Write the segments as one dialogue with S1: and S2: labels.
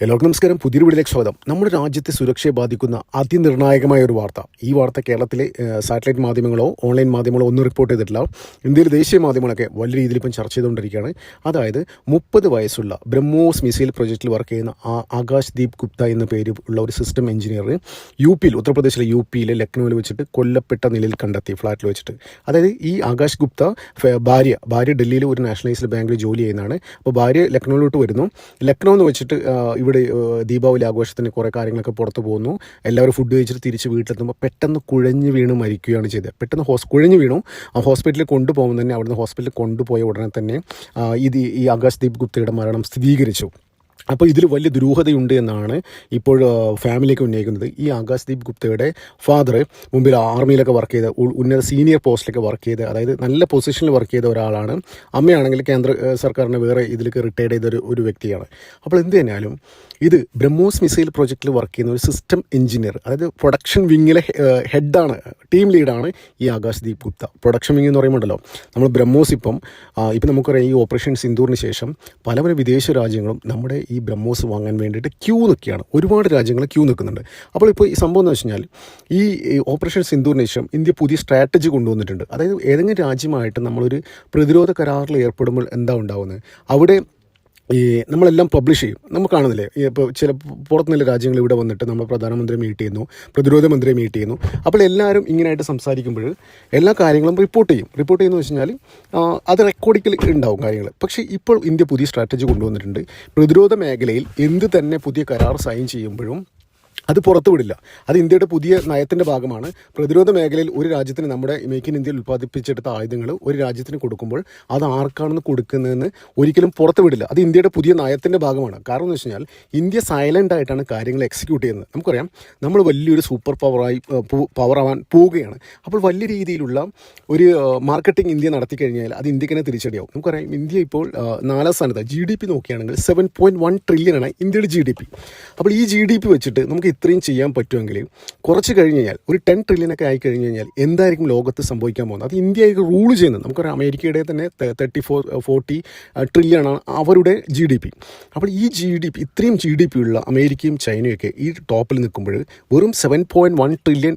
S1: എല്ലാവർക്കും നമസ്കാരം. പുതിയൊരു വീട്ടിലേക്ക് സ്വാഗതം. നമ്മുടെ രാജ്യത്തെ സുരക്ഷയെ ബാധിക്കുന്ന അതിനിർണായകമായ ഒരു വാർത്ത. ഈ വാർത്ത കേരളത്തിലെ സാറ്റലൈറ്റ് മാധ്യമങ്ങളോ ഓൺലൈൻ മാധ്യമങ്ങളോ ഒന്നും റിപ്പോർട്ട് ചെയ്തിട്ടില്ല. ഇന്ത്യയിലെ ദേശീയ മാധ്യമങ്ങളൊക്കെ വലിയ രീതിയിൽ ഇപ്പം ചർച്ച ചെയ്തുകൊണ്ടിരിക്കുകയാണ്. അതായത് മുപ്പത് വയസ്സുള്ള ബ്രഹ്മോസ് മിസൈൽ പ്രൊജക്റ്റിൽ വർക്ക് ചെയ്യുന്ന ആകാശ് ദീപ് ഗുപ്ത എന്ന പേര് ഉള്ള ഒരു സിസ്റ്റം എഞ്ചിനീയർ യു പിയിൽ ഉത്തർപ്രദേശിലെ യു പിയിലെ ലക്നൌവിൽ വെച്ചിട്ട് കൊല്ലപ്പെട്ട നിലയിൽ കണ്ടെത്തി ഫ്ലാറ്റിൽ വെച്ചിട്ട്. അതായത് ഈ ആകാശ് ഗുപ്ത ഭാര്യ ഭാര്യ ഡൽഹിയിൽ ഒരു നാഷണലൈസ്ഡ് ബാങ്കിൽ ജോലി ചെയ്യുന്നതാണ്. അപ്പോൾ ഭാര്യ ലക്നൌവിലോട്ട് വരുന്നു. ലക്നൗ എന്ന് വെച്ചിട്ട് ഇവിടെ ദീപാവലി ആഘോഷത്തിന് കുറേ കാര്യങ്ങളൊക്കെ പുറത്ത് പോകുന്നു. എല്ലാവരും ഫുഡ് കഴിച്ചിട്ട് തിരിച്ച് വീട്ടിലെത്തുമ്പോൾ പെട്ടെന്ന് കുഴഞ്ഞു വീണ് മരിക്കുകയാണ് ചെയ്തത്. പെട്ടെന്ന് ഹോസ് കുഴഞ്ഞു വീണു. ആ ഹോസ്പിറ്റലിൽ കൊണ്ടുപോകുമ്പോൾ തന്നെ അവിടുന്ന് ഹോസ്പിറ്റലിൽ കൊണ്ടുപോയ ഉടനെ തന്നെ ഇത് ഈ ആകാശ് ദീപ് ഗുപ്തയുടെ മരണം സ്ഥിരീകരിച്ചു. അപ്പോൾ ഇതിൽ വലിയ ദുരൂഹതയുണ്ട് എന്നാണ് ഇപ്പോൾ ഫാമിലിക്ക് ഉന്നയിക്കുന്നത്. ഈ ആകാശ് ദീപ് ഗുപ്തയുടെ ഫാദർ മുമ്പിൽ ആർമിയിലൊക്കെ വർക്ക് ചെയ്ത ഉന്നത സീനിയർ പോസ്റ്റിലൊക്കെ വർക്ക് ചെയ്ത് അതായത് നല്ല പൊസിഷനിൽ വർക്ക് ചെയ്ത ഒരാളാണ്. അമ്മയാണെങ്കിൽ കേന്ദ്ര സർക്കാരിന്റെ വേറെ ഇതിലേക്ക് റിട്ടയർഡ് ചെയ്ത ഒരു ഒരു വ്യക്തിയാണ്. അപ്പോൾ എന്ത് തന്നെയാലും ഇത് ബ്രഹ്മോസ് മിസൈൽ പ്രൊജക്റ്റിൽ വർക്ക് ചെയ്യുന്ന ഒരു സിസ്റ്റം എഞ്ചിനീയർ അതായത് പ്രൊഡക്ഷൻ വിങ്ങിലെ ഹെഡാണ് ടീം ലീഡാണ് ഈ ആകാശ് ദീപ് ഗുപ്ത. പ്രൊഡക്ഷൻ വിങ് എന്ന് പറയുമ്പോണ്ടല്ലോ നമ്മൾ ബ്രഹ്മോസ് ഇപ്പം ഇപ്പം നമുക്കറിയാം ഈ ഓപ്പറേഷൻ സിന്ദൂറിന് ശേഷം പല പല വിദേശ രാജ്യങ്ങളും നമ്മുടെ ഈ ബ്രഹ്മോസ് വാങ്ങാൻ വേണ്ടിയിട്ട് ക്യൂ നിൽക്കുകയാണ്. ഒരുപാട് രാജ്യങ്ങൾ ക്യൂ നിൽക്കുന്നുണ്ട്. അപ്പോൾ ഇപ്പോൾ ഈ സംഭവം എന്ന് വെച്ച് കഴിഞ്ഞാൽ ഈ ഈ ഓപ്പറേഷൻ സിന്ദൂറിന് ശേഷം ഇന്ത്യ പുതിയ സ്ട്രാറ്റജി കൊണ്ടുവന്നിട്ടുണ്ട്. അതായത് ഏതെങ്കിലും രാജ്യമായിട്ട് നമ്മളൊരു പ്രതിരോധ കരാറിൽ ഏർപ്പെടുമ്പോൾ എന്താ ഉണ്ടാവുന്നത്? അവിടെ ഈ നമ്മളെല്ലാം പബ്ലിഷ് ചെയ്യും. നമുക്ക് കാണുന്നില്ലേ? ഇപ്പോൾ ചില പുറത്തുനിന്നുള്ള രാജ്യങ്ങൾ ഇവിടെ വന്നിട്ട് നമ്മൾ പ്രധാനമന്ത്രി മീറ്റ് ചെയ്യുന്നു പ്രതിരോധ മന്ത്രി മീറ്റ് ചെയ്യുന്നു. അപ്പോൾ എല്ലാവരും ഇങ്ങനെയായിട്ട് സംസാരിക്കുമ്പോൾ എല്ലാ കാര്യങ്ങളും റിപ്പോർട്ട് ചെയ്യും. റിപ്പോർട്ട് ചെയ്യുന്നു വെച്ച് കഴിഞ്ഞാൽ അത് റെക്കോർഡിക്കൽ ഉണ്ടാവും കാര്യങ്ങൾ പക്ഷേ ഇപ്പോൾ ഇന്ത്യ പുതിയ സ്ട്രാറ്റജി കൊണ്ടുവന്നിട്ടുണ്ട്. പ്രതിരോധ മേഖലയിൽ എന്ത് തന്നെ പുതിയ കരാർ സൈൻ ചെയ്യുമ്പോഴും അത് പുറത്തുവിടില്ല അത് ഇന്ത്യയുടെ പുതിയ നയത്തിന്റെ ഭാഗമാണ്. പ്രതിരോധ മേഖലയിൽ ഒരു രാജ്യത്തിന് നമ്മുടെ മേക്ക് ഇൻ ഇന്ത്യയിൽ ഉൽപ്പാദിപ്പിച്ചെടുത്ത ആയുധങ്ങൾ ഒരു രാജ്യത്തിന് കൊടുക്കുമ്പോൾ അത് ആർക്കാണെന്ന് കൊടുക്കുന്നതെന്ന് ഒരിക്കലും പുറത്തുവിടില്ല അത് ഇന്ത്യയുടെ പുതിയ നയത്തിന്റെ ഭാഗമാണ്. കാരണം എന്ന് വെച്ച് ഇന്ത്യ സൈലന്റ് ആയിട്ടാണ് കാര്യങ്ങൾ എക്സിക്യൂട്ട് ചെയ്യുന്നത്. നമുക്കറിയാം നമ്മൾ വലിയൊരു സൂപ്പർ പവറായി പവർ ആവാൻ പോവുകയാണ്. അപ്പോൾ വലിയ രീതിയിലുള്ള ഒരു മാർക്കറ്റിംഗ് ഇന്ത്യ നടത്തി കഴിഞ്ഞാൽ അത് ഇന്ത്യയ്ക്ക് തിരിച്ചടിയാവും. നമുക്കറിയാം ഇന്ത്യ ഇപ്പോൾ നാലാം സ്ഥാനത്ത്. ജി ഡി പി നോക്കുകയാണെങ്കിൽ സെവൻ പോയിന്റ് വൺ ട്രില്യനാണ് ഇന്ത്യയുടെ ജി ഡി പി അപ്പോൾ ഈ ജി ഡി പി വെച്ചിട്ട് നമുക്ക് ഇത്രയും ചെയ്യാൻ പറ്റുമെങ്കിൽ കുറച്ച് കഴിഞ്ഞ് കഴിഞ്ഞാൽ ഒരു ടെൻ ട്രില്യനൊക്കെ ആയി കഴിഞ്ഞ് കഴിഞ്ഞാൽ എന്തായിരിക്കും ലോകത്ത് സംഭവിക്കാൻ പോകുന്നത്? അത് ഇന്ത്യ റൂൾ ചെയ്യുന്നത്. നമുക്കൊരു അമേരിക്കയുടെ തന്നെ തേർട്ടി ഫോർ ഫോർട്ടി ട്രില്യൺ ആണ് അവരുടെ ജി ഡി പി അപ്പോൾ ഈ ജി ഡി പി ഇത്രയും ജി ഡി പി ഉള്ള അമേരിക്കയും ചൈനയൊക്കെ ഈ ടോപ്പിൽ നിൽക്കുമ്പോൾ വെറും seven point one trillion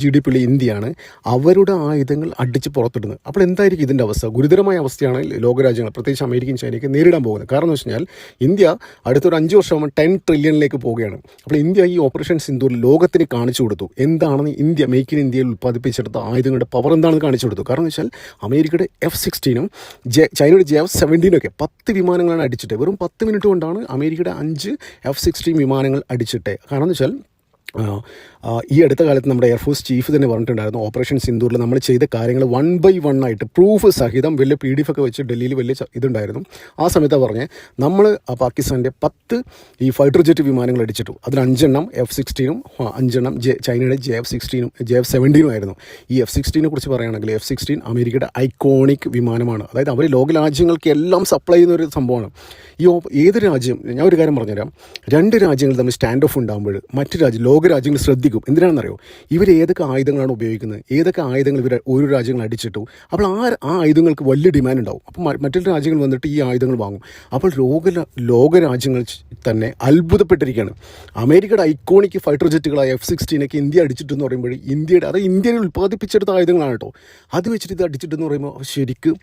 S1: G D P ഉള്ള ഇന്ത്യയാണ് അവരുടെ ആയുധങ്ങൾ അടിച്ച് പുറത്തിടുന്നത്. അപ്പോൾ എന്തായിരിക്കും ഇതിന്റെ അവസ്ഥ? ഗുരുതരമായ അവസ്ഥയാണ് ലോകരാജ്യങ്ങൾ പ്രത്യേകിച്ച് അമേരിക്കയും ചൈനയൊക്കെ നേരിടാൻ പോകുന്നത്. കാരണം എന്ന് വെച്ച് കഴിഞ്ഞാൽ ഇന്ത്യ അടുത്തൊരു അഞ്ച് വർഷം ടെൻ ട്രില്യണിലേക്ക് പോവുകയാണ്. അപ്പോൾ ഇന്ത്യ ഈ ഓപ്പറേഷൻ സിന്ധൂർ ലോകത്തിന് കാണിച്ചു കൊടുത്തു. എന്താണെന്ന് ഇന്ത്യ മേക്ക് ഇൻ ഇന്ത്യയിൽ ഉൽപ്പാദിപ്പിച്ചെടുത്ത ആയുധങ്ങളുടെ പവർ എന്താണെന്ന് കാണിച്ചു കൊടുത്തു. കാരണം വെച്ചാൽ അമേരിക്കയുടെ എഫ് സിക്സ്റ്റീനും ചൈനയുടെ ജെ എഫ് സെവന്റീനും ഒക്കെ പത്ത് വിമാനങ്ങളാണ് അടിച്ചിട്ട്. വെറും പത്ത് മിനിറ്റ് കൊണ്ടാണ് അമേരിക്കയുടെ അഞ്ച് എഫ് സിക്സ്റ്റീൻ വിമാനങ്ങൾ അടിച്ചിട്ട്. കാരണം എന്ന് വെച്ചാൽ ഈ അടുത്ത കാലത്ത് നമ്മുടെ എയർഫോഴ്സ് ചീഫ് തന്നെ പറഞ്ഞിട്ടുണ്ടായിരുന്നു ഓപ്പറേഷൻ സിന്ദൂറിൽ നമ്മൾ ചെയ്ത കാര്യങ്ങൾ വൺ ബൈ വൺ ആയിട്ട് പ്രൂഫ് സഹിതം വലിയ പി ഡി എഫ് ഒക്കെ വെച്ച് ഡൽഹിയിൽ വലിയ ഇതുണ്ടായിരുന്നു. ആ സമയത്താണ് പറഞ്ഞ് നമ്മൾ പാകിസ്ഥാന്റെ പത്ത് ഈ ഫൈറ്റർ ജെറ്റ് വിമാനങ്ങൾ അടിച്ചിട്ടു. അതിൽ അഞ്ചെണ്ണം എഫ് സിക്സ്റ്റീനും അഞ്ചെണ്ണം ജെ ചൈനയുടെ ജെ എഫ് സിക്സ്റ്റീനും ജെ എഫ് സെവന്റീനും ആയിരുന്നു. ഈ എഫ് സിക്സ്റ്റീനെ കുറിച്ച് പറയുകയാണെങ്കിൽ എഫ് സിക്സ്റ്റീൻ അമേരിക്കയുടെ ഐക്കോണിക് വിമാനമാണ്. അതായത് അവർ ലോക രാജ്യങ്ങൾക്ക് എല്ലാം സപ്ലൈ ചെയ്യുന്ന ഒരു സംഭവമാണ്. ഈ ഏത് രാജ്യം ഞാൻ ഒരു കാര്യം പറഞ്ഞുതരാം. രണ്ട് രാജ്യങ്ങൾ തമ്മിൽ സ്റ്റാൻഡ് ഓഫ് ഉണ്ടാകുമ്പോൾ മറ്റു രാജ്യം ലോക രാജ്യങ്ങൾ ശ്രദ്ധിക്കും. എന്തിനാണെന്നറിയോ? ഇവർ ഏതൊക്കെ ആയുധങ്ങളാണ് ഉപയോഗിക്കുന്നത്? ഏതൊക്കെ ആയുധങ്ങൾ ഇവർ ഓരോ രാജ്യങ്ങൾ അടിച്ചിട്ടു? അപ്പോൾ ആ ആ ആയുധങ്ങൾക്ക് വലിയ ഡിമാൻഡ് ഉണ്ടാവും. അപ്പോൾ മറ്റുള്ള രാജ്യങ്ങൾ വന്നിട്ട് ഈ ആയുധങ്ങൾ വാങ്ങും. അപ്പോൾ ലോക ലോക രാജ്യങ്ങൾ തന്നെ അത്ഭുതപ്പെട്ടിരിക്കുകയാണ്. അമേരിക്കയുടെ ഐക്കോണിക് ഫൈറ്റർ ജെറ്റുകളായ എഫ് സിക്സ്റ്റീനൊക്കെ ഇന്ത്യ അടിച്ചിട്ടെന്ന് പറയുമ്പോൾ ഇന്ത്യയുടെ അത് ഇന്ത്യയിൽ ഉൽപ്പാദിപ്പിച്ചെടുത്ത ആയുധങ്ങളാണ് കേട്ടോ. അത് വെച്ചിട്ട് ഇത് അടിച്ചിട്ടെന്ന് പറയുമ്പോൾ ശരിക്കും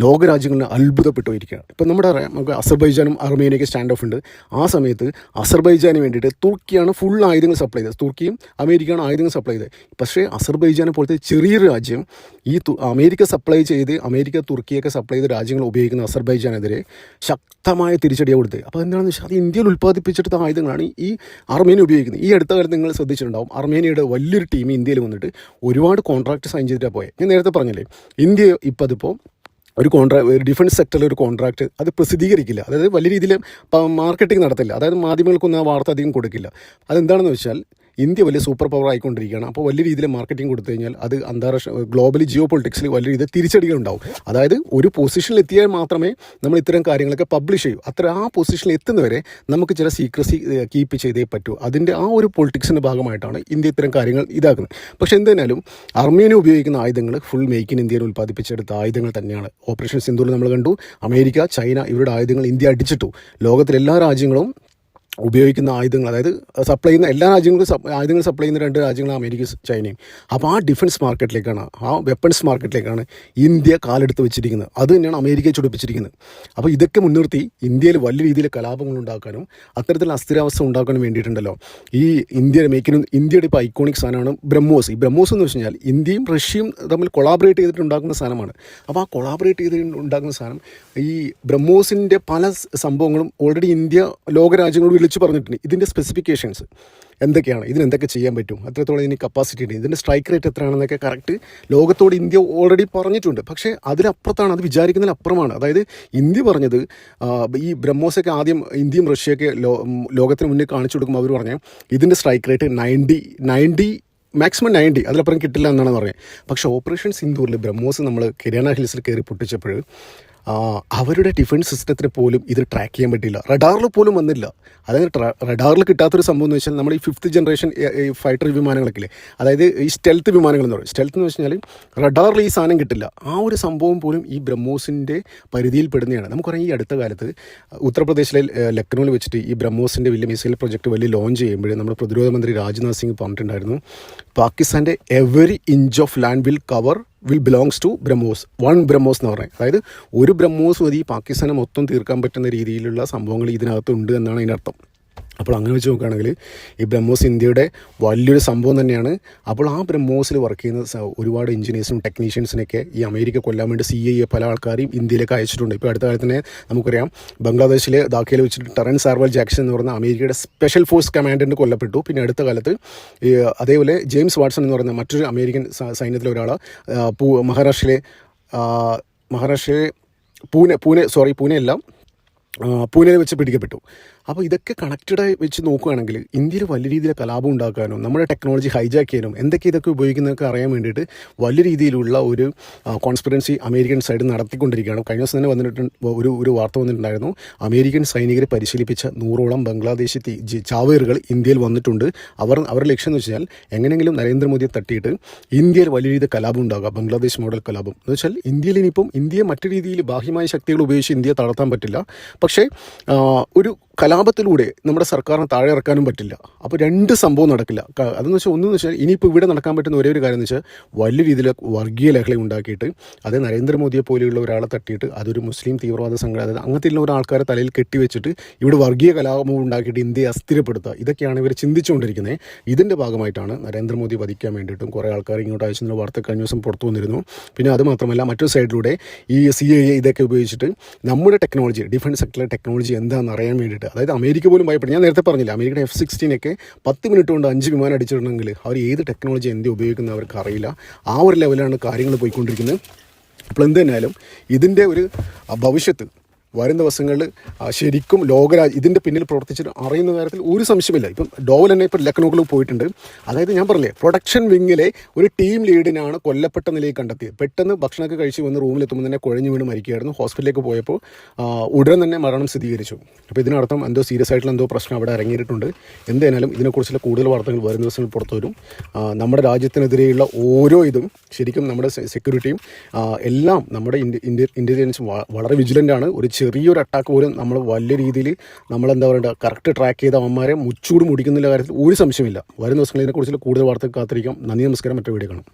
S1: ലോകരാജ്യങ്ങളിൽ അത്ഭുതപ്പെട്ടു ഇരിക്കുകയാണ്. ഇപ്പം നമ്മുടെ അറിയാം നമുക്ക് അസർബൈജാനും അർമേനിയൊക്കെ സ്റ്റാൻഡ് ഓഫ് ഉണ്ട്. ആ സമയത്ത് അസർബൈജാന് വേണ്ടിയിട്ട് തുർക്കിയാണ് ഫുൾ ആയുധങ്ങൾ സപ്ലൈ ചെയ്തത് തുർക്കിയും അമേരിക്കയാണ് ആയുധങ്ങൾ സപ്ലൈ ചെയ്തത്. പക്ഷേ അസർബൈജാനെ പോലത്തെ ചെറിയൊരു രാജ്യം ഈ അമേരിക്ക സപ്ലൈ ചെയ്ത് അമേരിക്ക തുർക്കിയൊക്കെ സപ്ലൈ ചെയ്ത രാജ്യങ്ങൾ ഉപയോഗിക്കുന്ന അസർബൈജാനെതിരെ ശക്തമായ തിരിച്ചടിയാണ് കൊടുത്തത്. അപ്പോൾ എന്താണെന്ന് വെച്ചാൽ അത് ഇന്ത്യയിൽ ഉൽപ്പാദിപ്പിച്ചെടുത്ത ആയുധങ്ങളാണ് ഈ അർമേനിയ ഉപയോഗിക്കുന്നത്. ഈ അടുത്ത കാലത്ത് നിങ്ങൾ ശ്രദ്ധിച്ചിട്ടുണ്ടാവും അർമേനിയയുടെ വലിയൊരു ടീം ഇന്ത്യയിൽ വന്നിട്ട് ഒരുപാട് കോൺട്രാക്ട് സൈൻ ചെയ്തിട്ടാണ് പോയത് ഞാൻ നേരത്തെ പറഞ്ഞല്ലേ ഇന്ത്യ ഇപ്പോൾ അതിപ്പോൾ ഒരു കോൺട്രാക്ട് ഒരു ഡിഫൻസ് സെക്ടറിൽ ഒരു കോൺട്രാക്ട് അത് പ്രസിദ്ധീകരിക്കില്ല. അതായത് വലിയ രീതിയിൽ മാർക്കറ്റിംഗ് നടത്തില്ല. അതായത് മാധ്യമങ്ങൾക്കൊന്നും ആ വാർത്ത അധികം കൊടുക്കില്ല. അതെന്താണെന്ന് വെച്ചാൽ ഇന്ത്യ വലിയ സൂപ്പർ പവർ ആയിക്കൊണ്ടിരിക്കുകയാണ്. അപ്പോൾ വലിയ രീതിയിൽ മാർക്കറ്റിംഗ് കൊടുത്തു കഴിഞ്ഞാൽ അത് അന്താരാഷ്ട്ര ഗ്ലോബലി ജിയോ പൊളിറ്റിക്സിൽ വലിയ രീതിയിൽ തിരിച്ചടികൾ ഉണ്ടാവും അതായത് ഒരു പൊസിഷനിൽ എത്തിയാൽ മാത്രമേ നമ്മൾ ഇത്തരം കാര്യങ്ങളൊക്കെ പബ്ലിഷ് ചെയ്യൂ. അത്ര ആ പൊസിഷനിൽ എത്തുന്നവരെ നമുക്ക് ചില സീക്രസി കീപ്പ് ചെയ്തേ പറ്റൂ. അതിന്റെ ആ ഒരു പൊളിറ്റിക്സിന്റെ ഭാഗമായിട്ടാണ് ഇന്ത്യ ഇത്തരം കാര്യങ്ങൾ ഇതാക്കുന്നത്. പക്ഷേ എന്തായാലും അർമേനിയ ഉപയോഗിക്കുന്ന ആയുധങ്ങൾ ഫുൾ മേക്ക് ഇൻ ഇന്ത്യയിൽ ഉൽപ്പാദിപ്പിച്ചെടുത്ത ആയുധങ്ങൾ തന്നെയാണ്. ഓപ്പറേഷൻ സിന്ധുവിൽ നമ്മൾ കണ്ടു. അമേരിക്ക ചൈന ഇവരുടെ ആയുധങ്ങൾ ഇന്ത്യ അടിച്ചിട്ടു. ലോകത്തിലെല്ലാ രാജ്യങ്ങളും ഉപയോഗിക്കുന്ന ആയുധങ്ങൾ അതായത് സപ്ലൈ ചെയ്യുന്ന എല്ലാ രാജ്യങ്ങളും ആയുധങ്ങൾ സപ്ലൈ ചെയ്യുന്ന രണ്ട് രാജ്യങ്ങളാണ് അമേരിക്കയും ചൈനയും. അപ്പോൾ ആ ഡിഫൻസ് മാർക്കറ്റിലേക്കാണ് ആ വെപ്പൺസ് മാർക്കറ്റിലേക്കാണ് ഇന്ത്യ കാലെടുത്ത് വെച്ചിരിക്കുന്നത്. അത് തന്നെയാണ് അമേരിക്കയെ ചുടിപ്പിച്ചിരിക്കുന്നത്. അപ്പോൾ ഇതൊക്കെ മുൻനിർത്തി ഇന്ത്യയിൽ വലിയ രീതിയിൽ കലാപങ്ങൾ ഉണ്ടാക്കാനും അത്തരത്തിലുള്ള അസ്ഥിരാവസ്ഥ ഉണ്ടാക്കാനും വേണ്ടിയിട്ടുണ്ടല്ലോ. ഈ ഇന്ത്യ മേക്കിനും ഇന്ത്യയുടെ ഇപ്പോൾ ഐക്കോണിക് സാധനമാണ് ബ്രഹ്മോസ്. ഈ ബ്രഹ്മോസ് എന്ന് വെച്ച് കഴിഞ്ഞാൽ ഇന്ത്യയും റഷ്യയും തമ്മിൽ കൊളാബറേറ്റ് ചെയ്തിട്ട് ഉണ്ടാക്കുന്ന സാധനമാണ്. അപ്പോൾ ആ കൊളാബറേറ്റ് ചെയ്തിട്ട് ഉണ്ടാക്കുന്ന സാധനം ഈ ബ്രഹ്മോസിന്റെ പല സംഭവങ്ങളും ഓൾറെഡി ഇന്ത്യ ലോകരാജ്യങ്ങളോട് വിളിച്ചു പറഞ്ഞിട്ടുണ്ട്. ഇതിന്റെ സ്പെസിഫിക്കേഷൻസ് എന്തൊക്കെയാണ്? ഇതിന് എന്തൊക്കെ ചെയ്യാൻ പറ്റും? അത്രത്തോളം ഇതിന് കപ്പാസിറ്റി ഉണ്ട്. ഇതിന്റെ സ്ട്രൈക്ക് റേറ്റ് എത്രയാണെന്നൊക്കെ കറക്റ്റ് ലോകത്തോട് ഇന്ത്യ ഓൾറെഡി പറഞ്ഞിട്ടുണ്ട്. പക്ഷേ അതിലപ്പുറത്താണ് അത് വിചാരിക്കുന്നതിന് അപ്പുറമാണ് അതായത് ഇന്ത്യ പറഞ്ഞത് ഈ ബ്രഹ്മോസൊക്കെ ആദ്യം ഇന്ത്യയും റഷ്യയൊക്കെ ലോ ലോകത്തിന് മുന്നിൽ കാണിച്ചു കൊടുക്കുമ്പോൾ അവർ പറഞ്ഞു ഇതിന്റെ strike rate ninety ninety maximum ninety അതിലപ്പുറം കിട്ടില്ല എന്നാണ് പറഞ്ഞത്. പക്ഷേ ഓപ്പറേഷൻ സിന്ദൂറിൽ ബ്രഹ്മോസ് നമ്മൾ കിരാന ഹിൽസിൽ കയറി പൊട്ടിച്ചപ്പോൾ അവരുടെ ഡിഫൻസ് സിസ്റ്റത്തിന് പോലും ഇത് ട്രാക്ക് ചെയ്യാൻ പറ്റില്ല റഡാറിൽ പോലും വന്നില്ല. അതായത് റഡാറിൽ കിട്ടാത്തൊരു സംഭവം എന്ന് വെച്ചാൽ നമ്മൾ ഈ ഫിഫ്ത്ത് ജനറേഷൻ ഫൈറ്റർ വിമാനങ്ങളൊക്കെ അതായത് ഈ സ്റ്റെൽത്ത് വിമാനങ്ങൾ എന്ന് പറയും. സ്റ്റെൽത്ത് എന്ന് വെച്ച് കഴിഞ്ഞാൽ റഡാറിൽ ഈ സാധനം കിട്ടില്ല. ആ ഒരു സംഭവം പോലും ഈ ബ്രഹ്മോസിന്റെ പരിധിയിൽ പെടുന്നതാണ്. നമുക്കറിയാം ഈ അടുത്ത കാലത്ത് ഉത്തർപ്രദേശിലെ ലക്നൌവിൽ വെച്ചിട്ട് ഈ ബ്രഹ്മോസിന്റെ വലിയ മിസൈൽ പ്രൊജക്ട് വലിയ ലോഞ്ച് ചെയ്യുമ്പോൾ നമ്മുടെ പ്രതിരോധ മന്ത്രി രാജ്നാഥ് സിംഗ് പറഞ്ഞിട്ടുണ്ടായിരുന്നു പാകിസ്ഥാന്റെ every inch of land will cover will belongs to BrahMos one BrahMos എന്ന് പറയുന്നത് അതായത് ഒരു ബ്രഹ്മോസ് മതി പാകിസ്ഥാനെ മൊത്തം തീർക്കാൻ പറ്റുന്ന രീതിയിലുള്ള സംഭവങ്ങൾ ഇതിനകത്തുണ്ട് എന്നാണ് അതിനർത്ഥം. അപ്പോൾ അങ്ങനെ വെച്ച് നോക്കുകയാണെങ്കിൽ ഈ ബ്രഹ്മോസ് ഇന്ത്യയുടെ വലിയൊരു സംഭവം തന്നെയാണ്. അപ്പോൾ ആ ബ്രഹ്മോസിൽ വർക്ക് ചെയ്യുന്ന ഒരുപാട് എഞ്ചിനീയേഴ്സും ടെക്നീഷ്യൻസിനൊക്കെ ഈ അമേരിക്ക കൊല്ലാൻ വേണ്ടി സി ഐ എ പല ആൾക്കാരെയും ഇന്ത്യയിലേക്ക് അയച്ചിട്ടുണ്ട്. ഇപ്പോൾ അടുത്ത കാലത്ത് തന്നെ നമുക്കറിയാം ബംഗ്ലാദേശിലെ ധാക്കയിൽ വെച്ചിട്ട് ടെറൻ സാർവൽ ജാക്സൺ എന്ന് പറയുന്ന അമേരിക്കയുടെ സ്പെഷ്യൽ ഫോഴ്സ് കമാൻഡന്റ് കൊല്ലപ്പെട്ടു. പിന്നെ അടുത്ത കാലത്ത് അതേപോലെ ജെയിംസ് വാട്സൺ എന്ന് പറയുന്ന മറ്റൊരു അമേരിക്കൻ സൈന്യത്തിലെ ഒരാൾ മഹാരാഷ്ട്രയിലെ മഹാരാഷ്ട്രയിലെ പൂനെ പൂനെ സോറി പൂനെ എല്ലാം പൂനെയിൽ വെച്ച് പിടിക്കപ്പെട്ടു. അപ്പോൾ ഇതൊക്കെ കണക്റ്റഡായി വെച്ച് നോക്കുകയാണെങ്കിൽ ഇന്ത്യയിൽ വലിയ രീതിയിൽ കലാപം ഉണ്ടാക്കാനും നമ്മുടെ ടെക്നോളജി ഹൈജാക്ക് ചെയ്യാനും എന്തൊക്കെ ഇതൊക്കെ ഉപയോഗിക്കുന്നതൊക്കെ അറിയാൻ വേണ്ടിയിട്ട് വലിയ രീതിയിലുള്ള ഒരു കോൺസ്പിറൻസി അമേരിക്കൻ സൈഡ് നടത്തിക്കൊണ്ടിരിക്കുകയാണ്. കഴിഞ്ഞ ദിവസം തന്നെ വന്നിട്ട് ഒരു ഒരു വാർത്ത വന്നിട്ടുണ്ടായിരുന്നു. അമേരിക്കൻ സൈനികരെ പരിശീലിപ്പിച്ച നൂറോളം ബംഗ്ലാദേശി ചാവേറുകൾ ഇന്ത്യയിൽ വന്നിട്ടുണ്ട്. അവർ അവരുടെ ലക്ഷ്യം എന്ന് വെച്ചാൽ എങ്ങനെയെങ്കിലും നരേന്ദ്രമോദിയെ തട്ടിയിട്ട് ഇന്ത്യയിൽ വലിയ രീതിയിൽ കലാപം ഉണ്ടാകുക ബംഗ്ലാദേശ് മോഡൽ കലാപം. എന്ന് വെച്ചാൽ ഇന്ത്യയിൽ ഇനിയിപ്പം ഇന്ത്യയെ മറ്റു രീതിയിൽ ബാഹ്യമായ ശക്തികൾ ഉപയോഗിച്ച് ഇന്ത്യയെ തളർത്താൻ പറ്റില്ല. പക്ഷേ ഒരു കലാപത്തിലൂടെ നമ്മുടെ സർക്കാരിനെ താഴെ ഇറക്കാനും പറ്റില്ല. അപ്പോൾ രണ്ട് സംഭവം നടക്കില്ല. അതെന്ന് വെച്ചാൽ ഒന്നെന്ന് വെച്ചാൽ ഇനിയിപ്പോൾ ഇവിടെ നടക്കാൻ പറ്റുന്ന ഒരേ ഒരു കാര്യം എന്ന് വെച്ചാൽ വലിയ രീതിയിൽ വർഗീയ ലഹളി ഉണ്ടാക്കിയിട്ട് അത് നരേന്ദ്രമോദിയെ പോലെയുള്ള ഒരാളെ തട്ടിയിട്ട് അതൊരു മുസ്ലിം തീവ്രവാദ സംഘടന അതായത് ഒരു ആൾക്കാരെ തലയിൽ കെട്ടിവെച്ചിട്ട് ഇവിടെ വർഗീയ കലാപം ഉണ്ടാക്കിയിട്ട് ഇന്ത്യയെ അസ്ഥിരപ്പെടുത്തുക. ഇതൊക്കെയാണ് ഇവർ ചിന്തിച്ചുകൊണ്ടിരിക്കുന്നത് ഇതിന്റെ ഭാഗമായിട്ടാണ് നരേന്ദ്രമോദി വധിക്കാൻ വേണ്ടിയിട്ടും കുറേ ആൾക്കാർ ഇങ്ങോട്ട് അയച്ചെന്ന വാർത്ത കഴിഞ്ഞ ദിവസം പുറത്തു വന്നിരുന്നു. പിന്നെ അത് മാത്രമല്ല മറ്റൊരു സൈഡിലൂടെ ഈ സി ഐ ഇതൊക്കെ ഉപയോഗിച്ചിട്ട് നമ്മുടെ ടെക്നോളജി ഡിഫൻസ് സെക്ടറിലെ ടെക്നോളജി എന്താണെന്ന് അറിയാൻ വേണ്ടിയിട്ട് അതായത് അമേരിക്ക പോലും ഭയപ്പെടും. ഞാൻ നേരത്തെ പറഞ്ഞില്ല അമേരിക്കയുടെ എഫ് സിക്സ്റ്റീനൊക്കെ പത്ത് മിനിറ്റ് കൊണ്ട് അഞ്ച് വിമാനം അടിച്ചിട്ടുണ്ടെങ്കിൽ അവർ ഏത് ടെക്നോളജി എന്ത് ഉപയോഗിക്കുന്നത് അവർക്ക് അറിയില്ല. ആ ഒരു ലെവലാണ് കാര്യങ്ങൾ പോയിക്കൊണ്ടിരിക്കുന്നത്. അപ്പോൾ എന്ത് തന്നെയായാലും ഇതിന്റെ ഒരു ഭവിഷ്യത്ത് വരും ദിവസങ്ങളിൽ ശരിക്കും ലോകരാജ് ഇതിന്റെ പിന്നിൽ പ്രവർത്തിച്ചിട്ട് അറിയുന്ന കാര്യത്തിൽ ഒരു സംശയമില്ല ഇപ്പം ഡോവൽ തന്നെ ഇപ്പോൾ ലക്നൗക്കിൽ പോയിട്ടുണ്ട്. അതായത് ഞാൻ പറഞ്ഞില്ലേ പ്രൊഡക്ഷൻ വിങ്ങിലെ ഒരു ടീം ലീഡിനാണ് കൊല്ലപ്പെട്ട നിലയിൽ കണ്ടെത്തിയത്. പെട്ടെന്ന് ഭക്ഷണമൊക്കെ കഴിച്ച് വന്ന് റൂമിലെത്തുമ്പോൾ തന്നെ കുഴഞ്ഞു വീണ് മരിക്കുകയായിരുന്നു. ഹോസ്പിറ്റലിലേക്ക് പോയപ്പോൾ ഉടൻ തന്നെ മരണം സ്ഥിരീകരിച്ചു. അപ്പോൾ ഇതിനർത്ഥം എന്തോ സീരിയസ് ആയിട്ടുള്ള എന്തോ പ്രശ്നം അവിടെ ഇറങ്ങിയിട്ടുണ്ട് എന്തായാലും ഇതിനെക്കുറിച്ചുള്ള കൂടുതൽ വാർത്തകൾ വരും ദിവസങ്ങളിൽ പുറത്തു വരും. നമ്മുടെ രാജ്യത്തിനെതിരെയുള്ള ഓരോ ഇതും ശരിക്കും നമ്മുടെ സെക്യൂരിറ്റിയും എല്ലാം നമ്മുടെ ഇന്ത്യ വളരെ വിജിലന്റ് ആണ്. ഒരു ചെറിയൊരു അറ്റാക്ക് പോലും നമ്മൾ വലിയ രീതിയിൽ നമ്മൾ എന്താ പറയുക കറക്റ്റ് ട്രാക്ക് ചെയ്ത അവന്മാരെ മുച്ചൂട് മുടിക്കുന്നില്ല കാര്യത്തിൽ ഒരു സംശയമില്ല വരും ദിവസങ്ങളിൽ ഇതിനെക്കുറിച്ചുള്ള കൂടുതൽ വാർത്തകൾ കാത്തിരിക്കാം. നന്ദി നമസ്കാരം. മറ്റൊരു വീഡിയോ കാണാം.